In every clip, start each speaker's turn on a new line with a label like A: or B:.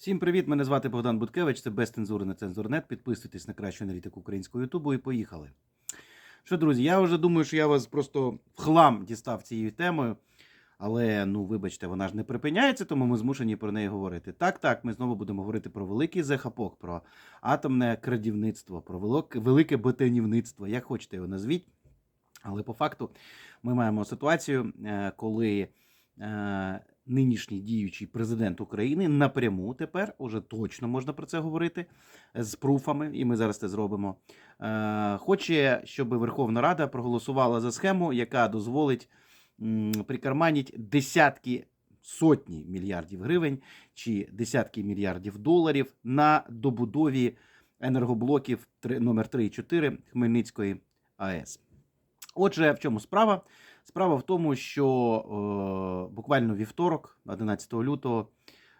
A: Всім привіт! Мене звати Богдан Буткевич. Це без цензури на цензурнет. Підписуйтесь на кращу аналітику українського Ютубу і поїхали. Що, друзі, я вже думаю, що я вас просто в хлам дістав цією темою. Але ну, вибачте, вона ж не припиняється, тому ми змушені про неї говорити. Так, так, ми знову будемо говорити про великий захапок, про атомне крадівництво, про велике, ботанівництво, як хочете його назвіть. Але по факту ми маємо ситуацію, е, коли е, нинішній діючий президент України напряму тепер уже точно можна про це говорити з пруфами, і ми зараз це зробимо. е, Хоче, щоб Верховна Рада проголосувала за схему, яка дозволить м, прикарманить десятки. Сотні мільярдів гривень чи десятки мільярдів доларів на добудові енергоблоків номер 3 і 4 Хмельницької АЕС. Отже, в чому справа? Справа в тому, що е, буквально вівторок, 11 лютого,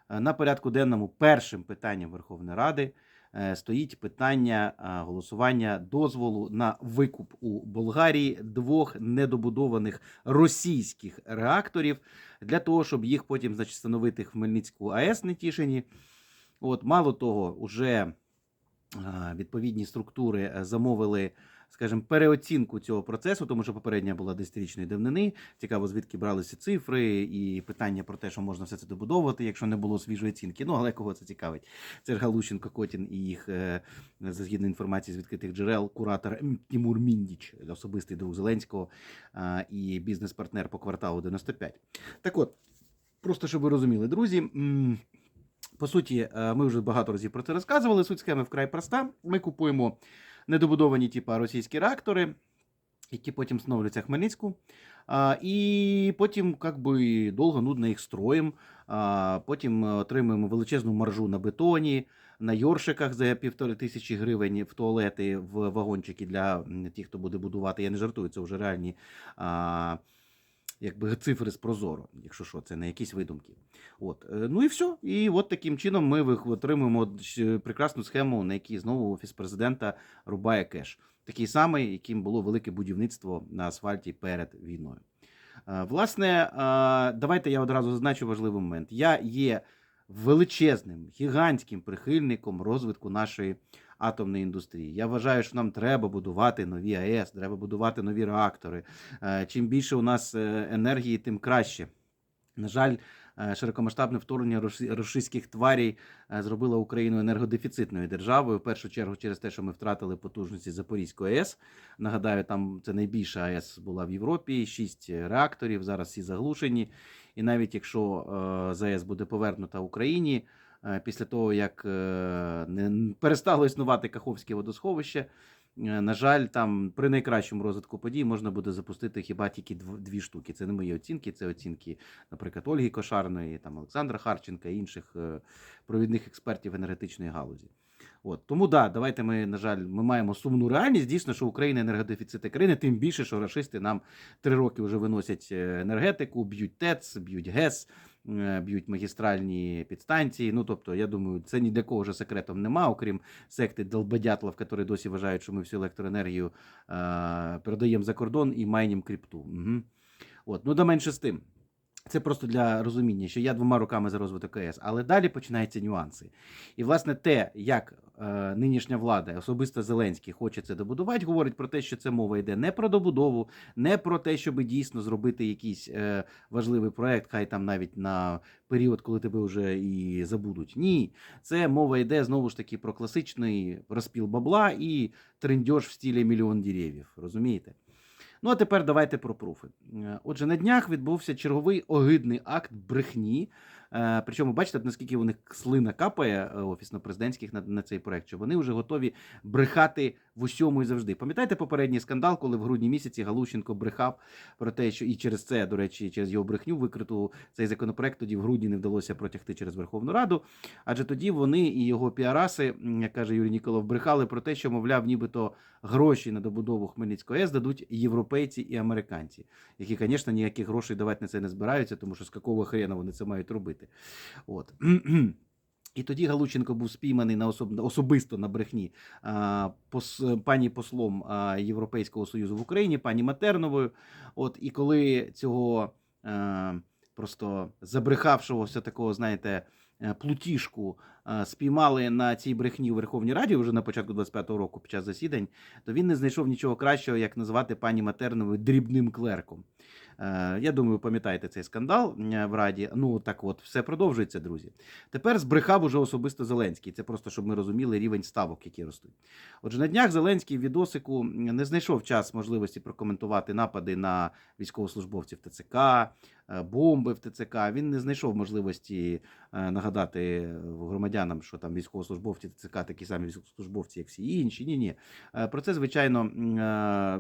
A: е, на порядку денному першим питанням Верховної Ради е, стоїть питання е, голосування дозволу на викуп у Болгарії двох недобудованих російських реакторів для того, щоб їх потім значить, встановити Хмельницьку АЕС Нетішині. От, мало того, уже відповідні структури замовили скажімо, переоцінку цього процесу, тому що попередня була 10-річної давнини. Цікаво, звідки бралися цифри і питання про те, що можна все це добудовувати, якщо не було свіжої оцінки. Ну, але кого це цікавить? Це ж Галущенко, Котін і їх, е, згідно інформації з відкритих джерел, куратор М. Тимур Міндіч, особистий друг Зеленського і бізнес-партнер по кварталу 95. Так от, просто щоб ви розуміли, друзі. По суті, е, ми вже багато разів про це розказували. Суть схеми вкрай проста. Ми купуємо недобудовані типа російські реактори, які потім встановлюються Хмельницьку. А, і потім, як би, довго нудно їх строїм. Потім е, отримуємо величезну маржу на бетоні, на йоршиках за півтори тисячі гривень в туалети, в вагончики для тих, хто буде будувати. Я не жартую, це вже реальні. А, Якби цифри з Прозоро, якщо що, це не якісь видумки. От. е, Ну і все. І от таким чином ми отримуємо прекрасну схему, на якій знову офіс президента рубає кеш. Такий самий, яким було велике будівництво на асфальті перед війною. Е, Власне, е, давайте я одразу зазначу важливий момент. Я є величезним, гігантським прихильником розвитку нашої атомної індустрії. Я вважаю, що нам треба будувати нові АЕС, треба будувати нові реактори. Е, Чим більше у нас е, енергії, тим краще. На жаль, е, широкомасштабне вторгнення росі- російських тварей е, зробило Україну енергодефіцитною державою. В першу чергу через те, що ми втратили потужності Запорізької АЕС. Нагадаю, там це найбільша АЕС була в Європі, шість реакторів. Зараз всі заглушені. І навіть якщо ЗАЕС буде повернута Україні після того, як е, не перестало існувати Каховське водосховище. Е, На жаль, там при найкращому розвитку подій можна буде запустити хіба тільки дв- дві штуки. Це не мої оцінки, це оцінки, наприклад, Ольги Кошарної, там Олександра Харченка і інших е, провідних експертів енергетичної галузі. От тому да, давайте ми, на жаль, ми маємо сумну реальність. Дійсно, що Україна енергодефіцит країни, тим більше, що рашисти нам три роки вже виносять е, енергетику, б'ють ТЕЦ, б'ють ГЕС, е, б'ють магістральні підстанції. Ну тобто, я думаю, це ні для кого вже секретом нема, окрім секти долбодятлов, які досі вважають, що ми всю електроенергію е, передаємо за кордон і майнім крипту. Угу. От, ну да менше з тим. Це просто для розуміння, що я двома руками за розвиток АЕС, але далі починаються нюанси. І, власне, те, як е, нинішня влада, особисто Зеленський, хоче це добудувати, говорить про те, що це мова йде не про добудову, не про те, щоб дійсно зробити якийсь е, важливий проект, хай там навіть на період, коли тебе вже і забудуть. Ні, це мова йде знову ж таки про класичний розпіл бабла і трендьож в стілі мільйон деревів. Розумієте? Ну а тепер давайте про пруфи. Е, Отже, на днях відбувся черговий огидний акт брехні. Е, Причому бачите, наскільки них слина капає е, офісно-президентських на, на цей проект, що вони вже готові брехати в усьому і завжди. Пам'ятаєте попередній скандал, коли в грудні місяці Галущенко брехав про те, що і через це, до речі, через його брехню викриту цей законопроект тоді в грудні не вдалося протягти через Верховну Раду. Адже тоді вони і його піараси, як каже Юрій Ніколов, брехали про те, що, мовляв, нібито гроші на добудову Хмельницької АЕС дадуть європейці і американці, які, звісно, ніяких грошей давати на це не збираються, тому що з какого хрена вони це мають робити. От. І тоді Галученко був спійманий на особ... особисто на брехні а, пос... пані послом а, Європейського Союзу в Україні, пані Матерновою. От, і коли цього а, просто забрехавшогося такого, знаєте, е, плутішку е, спіймали на цій брехні у Верховній Раді вже на початку 25-го року під час засідань, то він не знайшов нічого кращого, як називати пані Матернову дрібним клерком. Е, Я думаю, ви пам'ятаєте цей скандал е, в Раді. Ну так от, все продовжується, друзі. Тепер збрехав уже особисто Зеленський. Це просто щоб ми розуміли рівень ставок, які ростуть. Отже, на днях Зеленський в відосику не знайшов час можливості прокоментувати напади на військовослужбовців ТЦК, е, бомби в ТЦК. Він не знайшов можливості нагадати громадянам, що там військовослужбовці ТЦК такі самі військовослужбовці, як всі інші. Ні, ні. Про це, звичайно,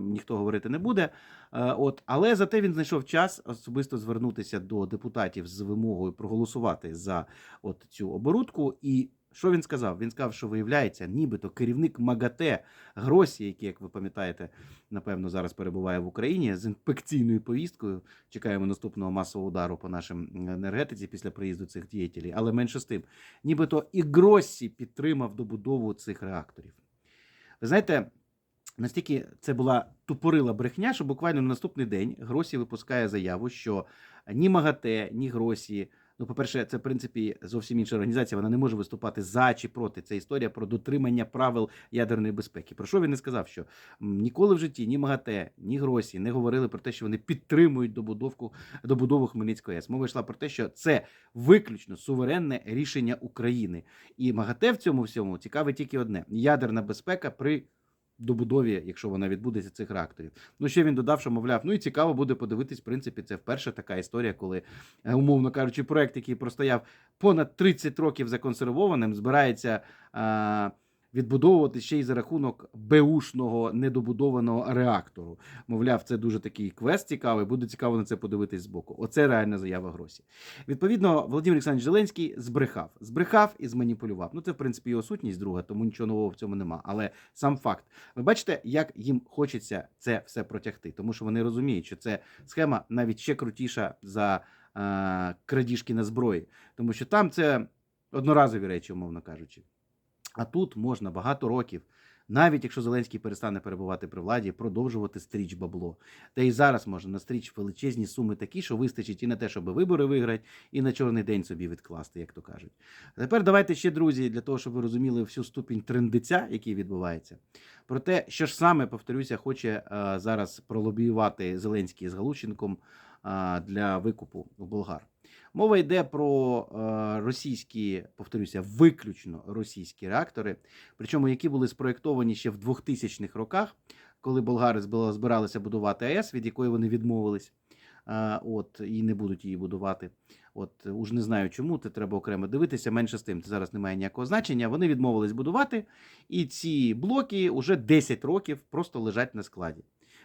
A: ніхто говорити не буде. От, але зате він знайшов час особисто звернутися до депутатів з вимогою проголосувати за от цю оборудку. І що він сказав? Він сказав, що виявляється, нібито керівник МАГАТЕ Гросі, який, як ви пам'ятаєте, напевно, зараз перебуває в Україні з інспекційною повісткою. Чекаємо наступного масового удару по нашим енергетиці після приїзду цих діятелів. Але менше з тим, нібито і Гроссі підтримав добудову цих реакторів. Ви знаєте, настільки це була тупорила брехня, що буквально на наступний день Гросі випускає заяву, що ні МАГАТЕ, ні Гросі. Ну, по-перше, це в принципі зовсім інша організація. Вона не може виступати за чи проти. Це історія про дотримання правил ядерної безпеки. Про що він не сказав? Що ніколи в житті ні МАГАТЕ, ні Гросі не говорили про те, що вони підтримують добудовку добудову Хмельницької АЕС. Мова йшла про те, що це виключно суверенне рішення України. І МАГАТЕ в цьому всьому цікавить тільки одне: ядерна безпека при добудові, якщо вона відбудеться цих реакторів. Ну ще він додав, що мовляв, ну і цікаво буде подивитись. В принципі, це вперше така історія, коли, е, умовно кажучи, проект, який простояв понад 30 років законсервованим, збирається. А, Відбудовувати ще й за рахунок беушного недобудованого реактору. Мовляв, це дуже такий квест цікавий, буде цікаво на це подивитись збоку. Оце реальна заява Гросі. Відповідно, Володимир Олександрович Зеленський збрехав. Збрехав і зманіпулював. Ну, це, в принципі, його сутність друга, тому нічого нового в цьому нема. Але сам факт. Ви бачите, як їм хочеться це все протягти, тому що вони розуміють, що це схема навіть ще крутіша за е, крадіжки на зброї, тому що там це одноразові речі, умовно кажучи. А тут можна багато років, навіть якщо Зеленський перестане перебувати при владі, продовжувати стріч бабло. Та і зараз можна настріч величезні суми такі, що вистачить і на те, щоб вибори виграти, і на чорний день собі відкласти, як то кажуть. А тепер давайте ще, друзі, для того, щоб ви розуміли всю ступінь трендиця, який відбувається. Про те, що ж саме, повторюся, хоче е, зараз пролобіювати Зеленський з Галущенком е, для викупу в болгар. Мова йде про е, російські, повторюся, виключно російські реактори, причому які були спроєктовані ще в 2000-х роках, коли болгари збиралися будувати АЕС, від якої вони відмовились. е, От і не будуть її будувати. От уж не знаю чому, це треба окремо дивитися. Менше з тим, це зараз не має ніякого значення. Вони відмовились будувати, і ці блоки вже 10 років просто лежать на складі.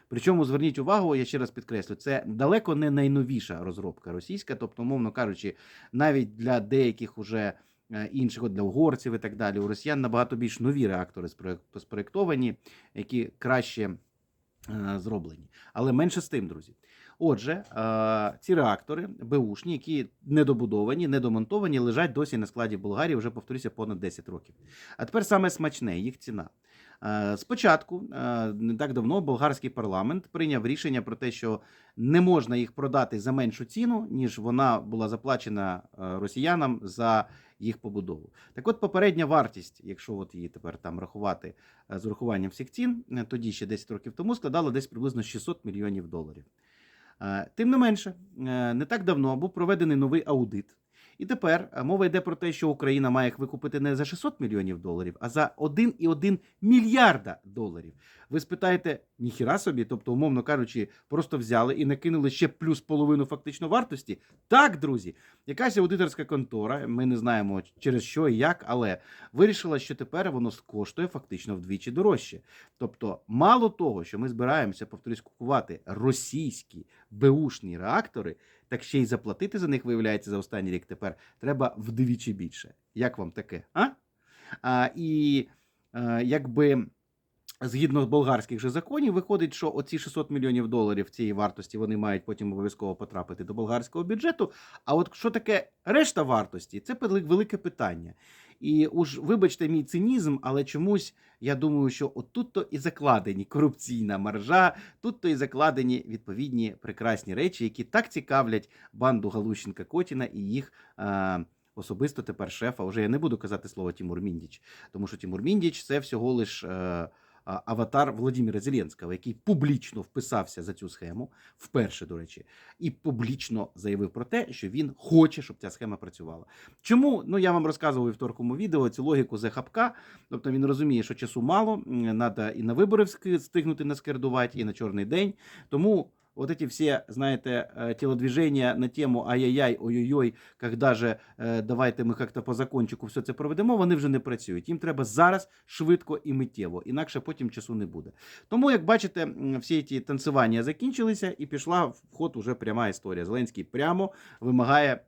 A: Причому зверніть увагу, я ще раз підкреслю, це далеко не найновіша розробка російська, тобто, умовно кажучи, навіть для деяких уже е, інших, для угорців і так далі, у росіян набагато більш нові реактори спроєк- спроєктовані, які краще е, зроблені. Але менше з тим, друзі. Отже, е, ці реактори беушні, які недобудовані, недомонтовані, лежать досі на складі Болгарії вже повторюся понад 10 років. А тепер саме смачне їх ціна. Е, Спочатку, е, не так давно, болгарський парламент прийняв рішення про те, що не можна їх продати за меншу ціну, ніж вона була заплачена е, росіянам за їх побудову. Так от попередня вартість, якщо от її тепер там рахувати з урахуванням всіх цін, тоді ще 10 років тому складала десь приблизно 600 мільйонів доларів. Тим не менше, не так давно був проведений новий аудит. І тепер е, мова йде про те, що Україна має їх викупити не за 600 мільйонів доларів, а за 1,1 мільярда доларів. Ви спитаєте, ніхіра собі, тобто, умовно кажучи, просто взяли і накинули ще плюс половину фактично вартості. Так, друзі, якась аудиторська контора, ми не знаємо через що і як, але вирішила, що тепер воно коштує фактично вдвічі дорожче. Тобто, мало того, що ми збираємося, повторюсь, купувати російські беушні реактори, так ще й заплатити за них, виявляється, за останній рік тепер треба вдвічі більше. Як вам таке? А? а і а, якби. Згідно болгарських же законів, виходить, що оці 600 мільйонів доларів цієї вартості вони мають потім обов'язково потрапити до болгарського бюджету. А от що таке решта вартості, це велике питання. І уж вибачте мій цинізм, але чомусь я думаю, що отут-то і закладені корупційна маржа, тут-то і закладені відповідні прекрасні речі, які так цікавлять банду Галущенка Котіна і їх е, особисто тепер шефа. вже я не буду казати слово Тімур Міндіч, тому що Тімур Міндіч це всього лиш е, а, аватар Володимира Зеленського, який публічно вписався за цю схему, вперше, до речі, і публічно заявив про те, що він хоче, щоб ця схема працювала. Чому? Ну я вам розказував у вівторкому відео цю логіку захапка? Тобто він розуміє, що часу мало, треба і на вибори встигнути наскердувати, і на чорний день. Тому вот эти все, знаєте, е, телодвижения на тему ай-яй-яй, ой-ой-ой, когда же е, давайте ми як-то по закончику все це проведемо, вони вже не працюють. Їм треба зараз швидко і миттєво, інакше потім часу не буде. Тому, як бачите, всі ці танцювання закінчилися і пішла в ход уже пряма історія. Зеленський прямо вимагає.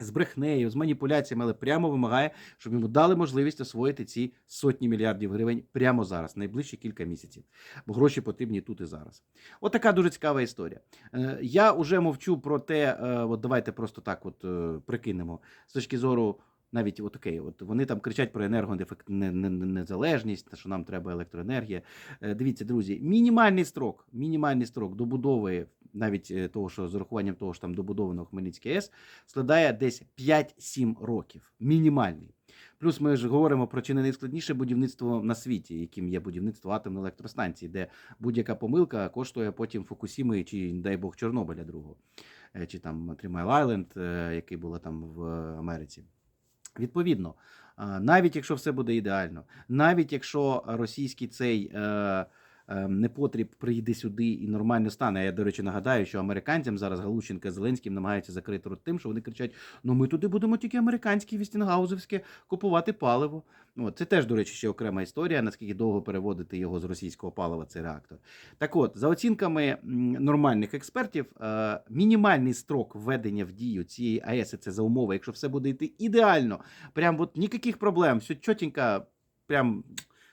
A: З брехнею, з маніпуляціями, але прямо вимагає, щоб йому дали можливість освоїти ці сотні мільярдів гривень прямо зараз, найближчі кілька місяців. Бо гроші потрібні тут і зараз. От така дуже цікава історія. Е, Я вже мовчу про те, е, от давайте просто так от е, прикинемо з точки зору. Навіть от окей, от вони там кричать про енергонезалежність, що нам треба електроенергія. Е, Дивіться, друзі, мінімальний строк, мінімальний строк добудови, навіть е, того, що з урахуванням того, що там добудовано Хмельницький АЕС, складає десь 5-7 років. Мінімальний. Плюс ми ж говоримо про чи не найскладніше будівництво на світі, яким є будівництво атомної електростанції, де будь-яка помилка коштує потім Фукусіми чи, дай Бог, Чорнобиля другого, Е, чи там Трімайл Айленд, який було там в Америці. Відповідно, навіть якщо все буде ідеально, навіть якщо російський цей е, е, непотріб прийде сюди і нормально стане. Я, до речі, нагадаю, що американцям зараз Галущенка з Зеленським намагаються закрити рот тим, що вони кричать: ну ми туди будемо тільки американське, вістінгаузовське купувати паливо. Ну, це теж, до речі, ще окрема історія, наскільки довго переводити його з російського палива, цей реактор. Так от, за оцінками нормальних експертів, е, мінімальний строк введення в дію цієї АЕС, це за умови, якщо все буде йти ідеально, прям от ніяких проблем, все чотенько, прям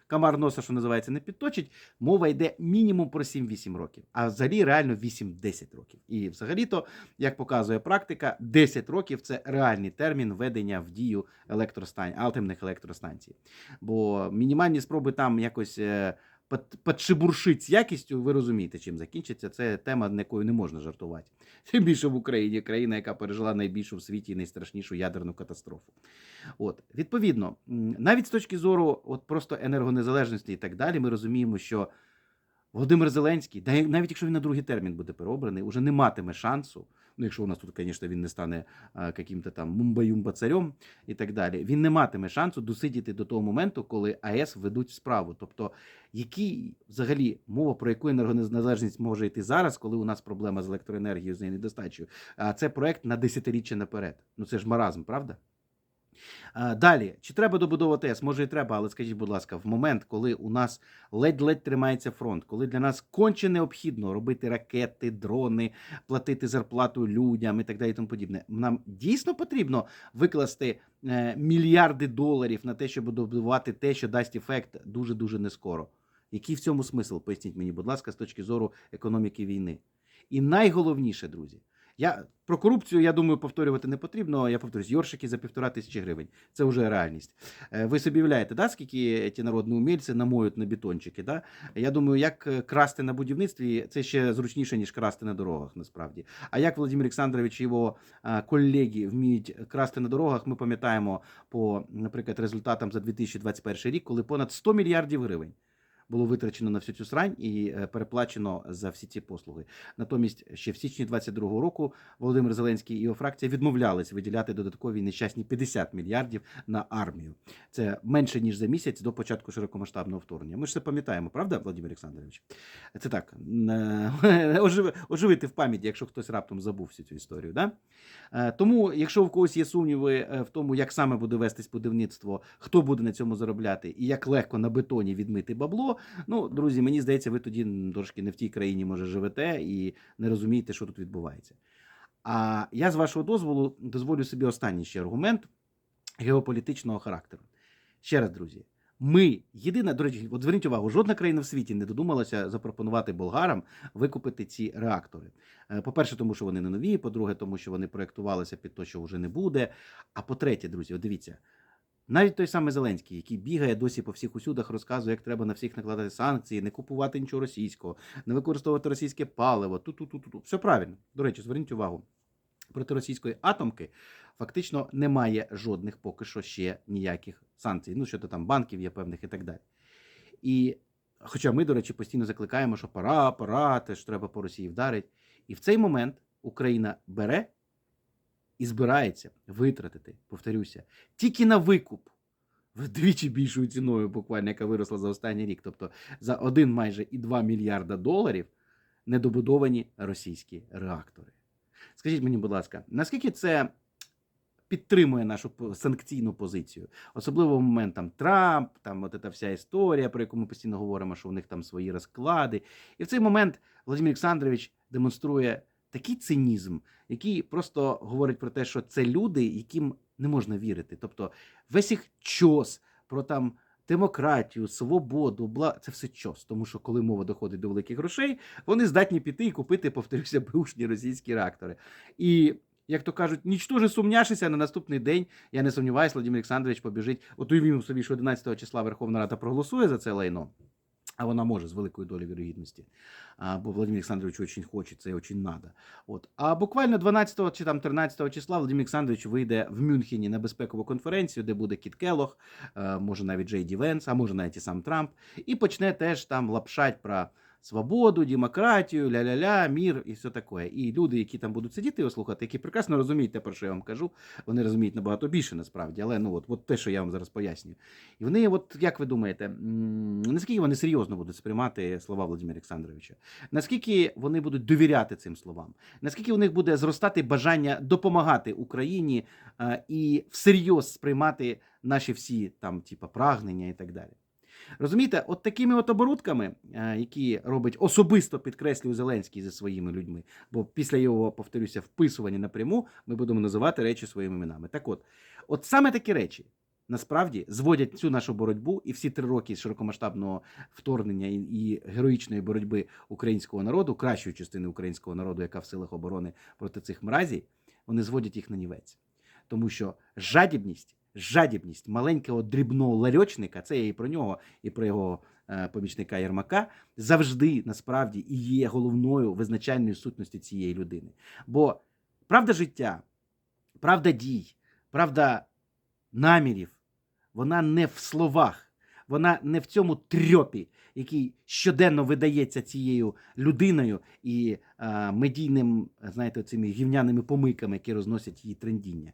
A: комар носа, що називається, не підточить. Мова йде мінімум про 7-8 років, а взагалі реально 8-10 років. І взагалі-то, як показує практика, 10 років це реальний термін введення в дію електростань, атомних електростанцій. Бо мінімальні спроби там якось. Подшибуршить з якістю, ви розумієте, чим закінчиться. Це тема, на якою не можна жартувати. Тим більше в Україні, країна, яка пережила найбільшу в світі і найстрашнішу ядерну катастрофу. От, відповідно, навіть з точки зору от просто енергонезалежності і так далі, ми розуміємо, що Володимир Зеленський, навіть якщо він на другий термін буде переобраний, уже не матиме шансу. Ну, якщо у нас тут, звісно, він не стане каким-то там мумба-юмба царем і так далі, він не матиме шансу досидіти до того моменту, коли АЕС ведуть справу. Тобто, які взагалі мова про яку енергонезалежність може йти зараз, коли у нас проблема з електроенергією з нею недостачею? А це проект на десятиріччя наперед. Ну це ж маразм, правда? А, Далі, чи треба добудовувати АЕС? Може і треба, але скажіть, будь ласка, в момент, коли у нас ледь-ледь тримається фронт, коли для нас конче необхідно робити ракети, дрони, платити зарплату людям і так далі, і тому подібне, нам дійсно потрібно викласти е, мільярди доларів на те, щоб добудувати те, що дасть ефект дуже дуже нескоро. Який в цьому смисл? Поясніть мені, будь ласка, з точки зору економіки війни. І найголовніше, друзі, я про корупцію, я думаю, повторювати не потрібно. Я повторюсь, йоршики за півтора тисячі гривень. Це вже реальність. Е, Ви собі уявляєте, да, скільки ті народні умільці намоють на бетончики? Да? Я думаю, як е, красти на будівництві, це ще зручніше, ніж красти на дорогах, насправді. А як Володимир Олександрович і його колеги вміють красти на дорогах, ми пам'ятаємо по, наприклад, результатам за 2021 рік, коли понад 100 мільярдів гривень було витрачено на всю цю срань і е, переплачено за всі ці послуги. Натомість ще в січні 22-го року Володимир Зеленський і його фракція відмовлялись виділяти додаткові нещасні 50 мільярдів на армію. Це менше ніж за місяць до початку широкомасштабного вторгнення. Ми ж це пам'ятаємо, правда, Володимир Олександрович? Це так е, оживи- оживити в пам'яті, якщо хтось раптом забув всю цю історію. Да? Е, Тому, якщо у когось є сумніви в тому, як саме буде вестись будівництво, хто буде на цьому заробляти, і як легко на бетоні відмити бабло, ну, друзі, мені здається, ви тоді трошки не в тій країні, може, живете і не розумієте, що тут відбувається. А я з вашого дозволу дозволю собі останній ще аргумент геополітичного характеру. Ще раз, друзі. Ми єдина, до речі, от зверніть увагу, жодна країна в світі не додумалася запропонувати болгарам викупити ці реактори. Е, По-перше, тому що вони не нові. По-друге, тому що вони проєктувалися під те, що вже не буде. А по-третє, друзі, от дивіться. Навіть той самий Зеленський, який бігає досі по всіх усюдах, розказує, як треба на всіх накладати санкції, не купувати нічого російського, не використовувати російське паливо. Ту-ту-ту-ту. Все правильно. До речі, зверніть увагу. проти російської атомки фактично немає жодних поки що ще ніяких санкцій. Ну, щодо там банків є певних і так далі. І хоча ми, до речі, постійно закликаємо, що пора, пора, теж треба по Росії вдарити. І в цей момент Україна бере і збирається витратити, повторюся, тільки на викуп вдвічі більшою ціною, буквально, яка виросла за останній рік, тобто за один майже і 2 мільярда доларів недобудовані російські реактори. Скажіть мені, будь ласка, наскільки це підтримує нашу санкційну позицію? Особливо в момент там Трамп, там от ця вся історія, про яку ми постійно говоримо, що у них там свої розклади. І в цей момент Володимир Олександрович демонструє такий цинізм, який просто говорить про те, що це люди, яким не можна вірити. Тобто весь їх чос про там демократію, свободу, бла це все чос. Тому що коли мова доходить до великих грошей, вони здатні піти і купити, повторюся, бушні російські реактори. І як то кажуть, нічтоже сумняшися на наступний день. Я не сумніваюся, Владимир Олександрович побіжить. От уявімо собі, що 11 числа Верховна Рада проголосує за це лайно. А вона може з великою долею вірогідності. Бо Владимир Олександрович очень хоче, це і очень надо. От. А буквально 12 чи там 13 числа Владимир Олександрович вийде в Мюнхені на безпекову конференцію, де буде Кіт Келох, е, може навіть Джей Ді Венс, а може навіть і сам Трамп, і почне теж там лапшать про свободу, демократію, ля-ля-ля, мір і все таке. І люди, які там будуть сидіти його слухати, які прекрасно розуміють те, про що я вам кажу, вони розуміють набагато більше насправді, але ну от, от те, що я вам зараз пояснюю. І вони, от як ви думаєте, наскільки вони серйозно будуть сприймати слова Володимира Олександровича? Наскільки вони будуть довіряти цим словам? Наскільки у них буде зростати бажання допомагати Україні е, і всерйоз сприймати наші всі там, типа, прагнення і так далі? Розумієте, от такими от оборудками, е, які робить особисто підкреслює Зеленський зі своїми людьми, бо після його, повторюся, вписування напряму ми будемо називати речі своїми іменами. Так от, от саме такі речі насправді зводять цю нашу боротьбу і всі три роки широкомасштабного вторгнення і, і героїчної боротьби українського народу, кращої частини українського народу, яка в силах оборони проти цих мразій, вони зводять їх на нівець. Тому що жадібність, жадібність маленького дрібного ларьочника, це я і про нього, і про його е, помічника Єрмака, завжди насправді і є головною визначальною сутності цієї людини. Бо правда життя, правда дій, правда намірів, вона не в словах, вона не в цьому трьопі, який щоденно видається цією людиною і е, медійним, знаєте, цими гівняними помийками, які розносять її трендіння.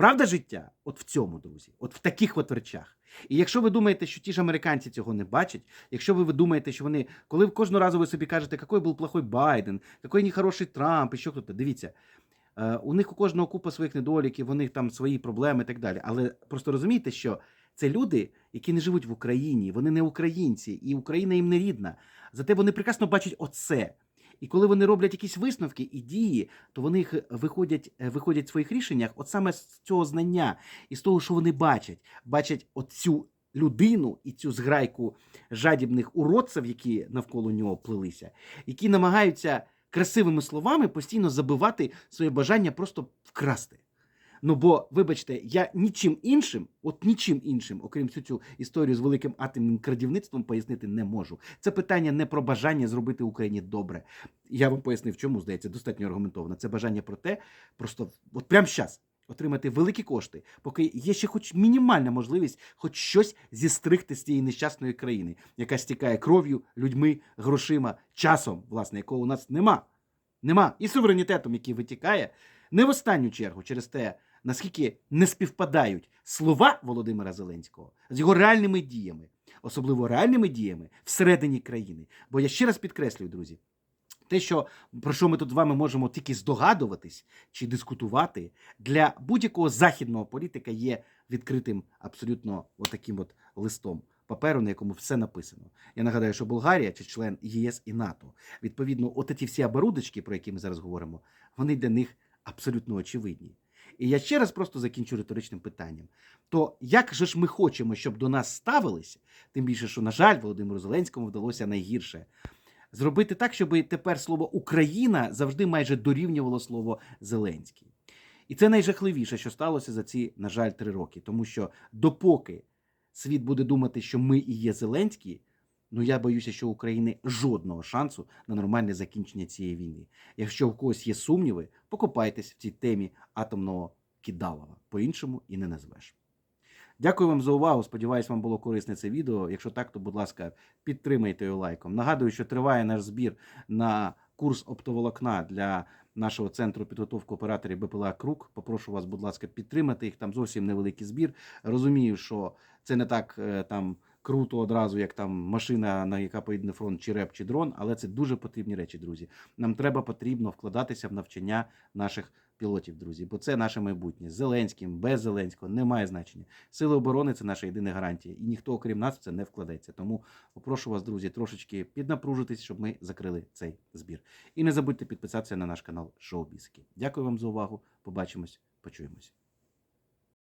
A: Правда життя? От в цьому, друзі, от в таких от речах. І якщо ви думаєте, що ті ж американці цього не бачать, якщо ви думаєте, що вони, коли кожного разу ви собі кажете, який був плохой Байден, який нехороший Трамп, і що хто-то, дивіться, е, у них у кожного купа своїх недоліків, у них там свої проблеми і так далі. Але просто розумійте, що це люди, які не живуть в Україні, вони не українці, і Україна їм не рідна. Зате вони прекрасно бачать оце. І коли вони роблять якісь висновки і дії, то вони їх виходять, е, виходять в своїх рішеннях, от саме з цього знання і з того, що вони бачать, бачать оцю людину і цю зграйку жадібних уродців, які навколо нього плелися, які намагаються красивими словами постійно забивати своє бажання просто вкрасти. Ну бо, вибачте, я нічим іншим, от нічим іншим, окрім цю цю історію з великим атомним крадівництвом, пояснити не можу. Це питання не про бажання зробити Україні добре. Я вам пояснив, чому здається, достатньо аргументовано. Це бажання про те, просто от прямо зараз отримати великі кошти, поки є ще хоч мінімальна можливість, хоч щось зістригти з цієї нещасної країни, яка стікає кров'ю, людьми, грошима, часом, власне, якого у нас нема. Нема і суверенітетом, який витікає, не в останню чергу через те, наскільки не співпадають слова Володимира Зеленського з його реальними діями, особливо реальними діями всередині країни. Бо я ще раз підкреслюю, друзі, те, що про що ми тут з вами можемо тільки здогадуватись чи дискутувати, для будь-якого західного політика є відкритим абсолютно отаким от листом. Паперу, на якому все написано. Я нагадаю, що Болгарія чи член ЄС і НАТО. Відповідно, от ці всі оборудочки, про які ми зараз говоримо, вони для них абсолютно очевидні. І я ще раз просто закінчу риторичним питанням: то як же ж ми хочемо, щоб до нас ставилися, тим більше, що, на жаль, Володимиру Зеленському вдалося найгірше. Зробити так, щоб тепер слово Україна завжди майже дорівнювало слово Зеленський. І це найжахливіше, що сталося за ці, на жаль, три роки. Тому що допоки світ буде думати, що ми і є Зеленський, Ну я боюся, що у України жодного шансу на нормальне закінчення цієї війни. Якщо в когось є сумніви, покопайтесь в цій темі атомного кидалова. По-іншому і не назвеш. Дякую вам за увагу. Сподіваюсь, вам було корисне це відео. Якщо так, то, будь ласка, підтримайте його лайком. Нагадую, що триває наш збір на курс оптоволокна для нашого центру підготовки операторів БПЛА Круг. Попрошу вас, будь ласка, підтримати їх. Там зовсім невеликий збір. Розумію, що це не так е, там круто одразу, як там машина, на яка поїде на фронт, чи реп, чи дрон, але це дуже потрібні речі, друзі. Нам треба потрібно вкладатися в навчання наших пілотів, друзі, бо це наше майбутнє. Зеленським, без Зеленського немає значення. Сили оборони це наша єдина гарантія, і ніхто, окрім нас, в це не вкладеться. Тому попрошу вас, друзі, трошечки піднапружитись, щоб ми закрили цей збір. І не забудьте підписатися на наш канал Шоу Бісики. Дякую вам за увагу. Побачимось, почуємось.